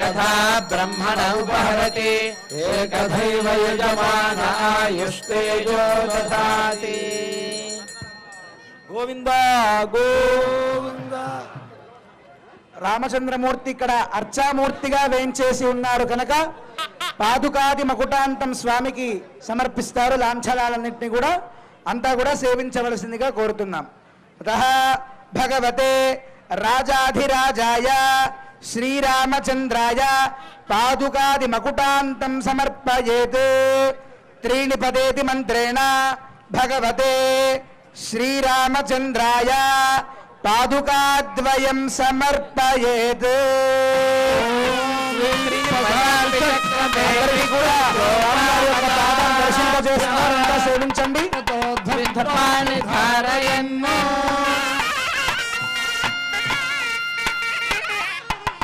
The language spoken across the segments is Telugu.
एकधा ब्रह्मण उपहरति एकथैव यजमान आयुष्तेजो ददाति గోవింద గోవింద రామచంద్రమూర్తి ఇక్కడ అర్చామూర్తిగా వేంచేసి ఉన్నారు కనుక పాదుకాది మకుటాంతం స్వామికి సమర్పిస్తారు లాంఛనాలన్నింటినీ కూడా అంతా కూడా సేవించవలసిందిగా కోరుతున్నాం అత భగవతే రాజాధిరాజాయ శ్రీరామచంద్రాయ పాదుకాది మకుటాంతం సమర్పయేత్ త్రీణి పదేతి మంత్రేణ భగవతే శ్రీరామచంద్రాయ పాదుకాద్వయం సమర్పయేత్ సేవించండి. ధర్మాన్ని ధారయన్ను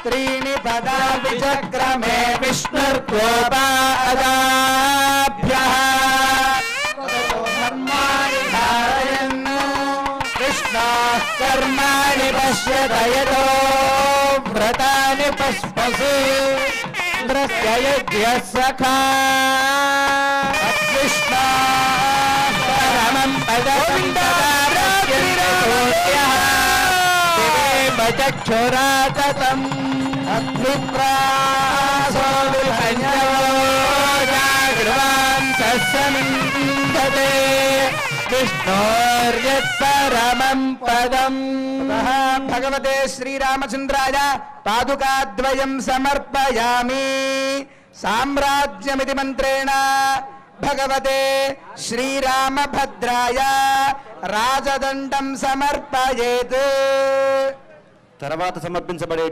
त्रीणि पदा चक्रमे विष्णुर्गोपादाभ्यः धर्माणि धारयन् कृष्णाः कर्माणि पश्यदयतो व्रतानि पश्पसि सखा విభంజోజాగ్రవాన్ సస్సమిందతే విష్ణోర్యత్పరమం పదం భగవతే శ్రీరామచంద్రాయ పాదుకాద్వయం సమర్పయామి సామ్రాజ్యమితి మంత్రేణ భగవతే శ్రీరామభద్రాయ రాజదండం సమర్పయేత్ తర్వాత సమర్పించబడే